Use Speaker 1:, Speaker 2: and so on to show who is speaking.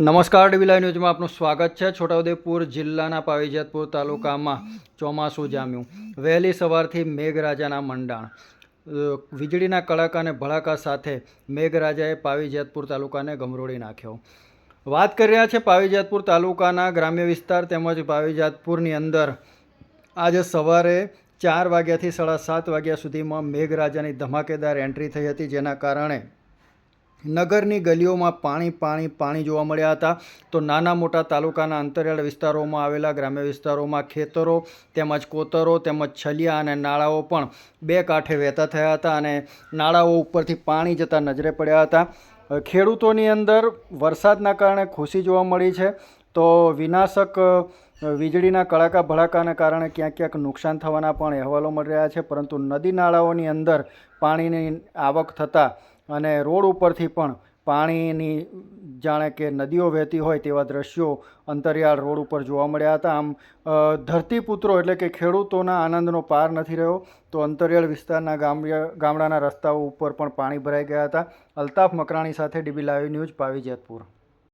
Speaker 1: નમસ્કાર ડીવીલાઈ ન્યૂઝમાં આપનું સ્વાગત છે. છોટાઉદેપુર જિલ્લાના પાવીજતપુર તાલુકામાં ચોમાસું જામ્યું. વહેલી સવારથી મેઘરાજાના મંડાણ. વીજળીના કડાકા અને ભડાકા સાથે મેઘરાજાએ પાવીજતપુર તાલુકાને ગમરોળી નાખ્યો. વાત કરી રહ્યા છે પાવીજાતપુર તાલુકાના ગ્રામ્ય વિસ્તાર તેમજ પાવીજાતપુરની અંદર. આજે સવારે ચાર વાગ્યાથી સાડા સાત વાગ્યા સુધીમાં મેઘરાજાની ધમાકેદાર એન્ટ્રી થઈ હતી, જેના કારણે નગરની ગલીઓમાં પાણી પાણી પાણી જોવા મળ્યા હતા. તો નાના મોટા તાલુકાના અંતરિયાળ વિસ્તારોમાં આવેલા ગ્રામ્ય વિસ્તારોમાં ખેતરો તેમજ કોતરો તેમજ છલિયા અને નાળાઓ પણ બે કાંઠે વહેતા થયા હતા અને નાળાઓ ઉપરથી પાણી જતા નજરે પડ્યા હતા. ખેડૂતોની અંદર વરસાદના કારણે ખુશી જોવા મળી છે. તો વિનાશક વીજળીના કડાકા ભડાકાના કારણે ક્યાંક ક્યાંક નુકસાન થવાના પણ અહેવાલો મળી રહ્યા છે. પરંતુ નદી નાળાઓની અંદર પાણીની આવક થતાં અને રોડ ઉપરથી પણ પાણીની જાણે કે નદીઓ વહેતી હોય તેવા દ્રશ્યો અંતરિયાળ રોડ ઉપર જોવા મળ્યા હતા. આમ ધરતીપુત્રો એટલે કે ખેડૂતોના આનંદનો પાર નથી રહ્યો, તો અંતરિયાળ વિસ્તારના ગામડાના રસ્તાઓ ઉપર પણ પાણી ભરાઈ ગયા હતા. અલ્તાફ મકરાણી સાથે DB live news Pavi Jetpur